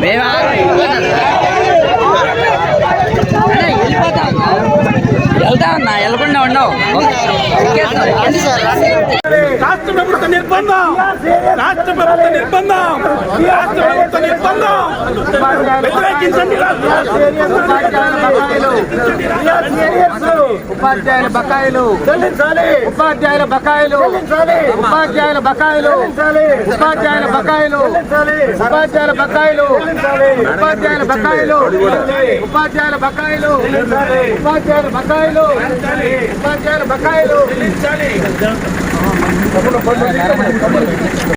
Beba. ఉన్నా వెళ్ళకుండా ఉండవు. రాష్ట్ర ప్రభుత్వ నిర్బంధం. రాష్ట్ర ప్రభుత్వ నిర్బంధం రాష్ట్ర ప్రభుత్వ నిర్బంధం వ్యతిరేకించండి ఉపాధ్యాయుల బకాయిలు. ఉపాధ్యాయుల బకాయిలు. ఉపాధ్యాయుల బకాయిలు. ఉపాధ్యాయుల బకాయిలు. ఉపాధ్యాయుల బకాయిలు. ఉపాధ్యాయుల బకాయిలు. ఉపాధ్యాయుల బకాయిలు. ఉపాధ్యాయుల బకాయిలు. ఉపాధ్యాయుల బకాయిలు.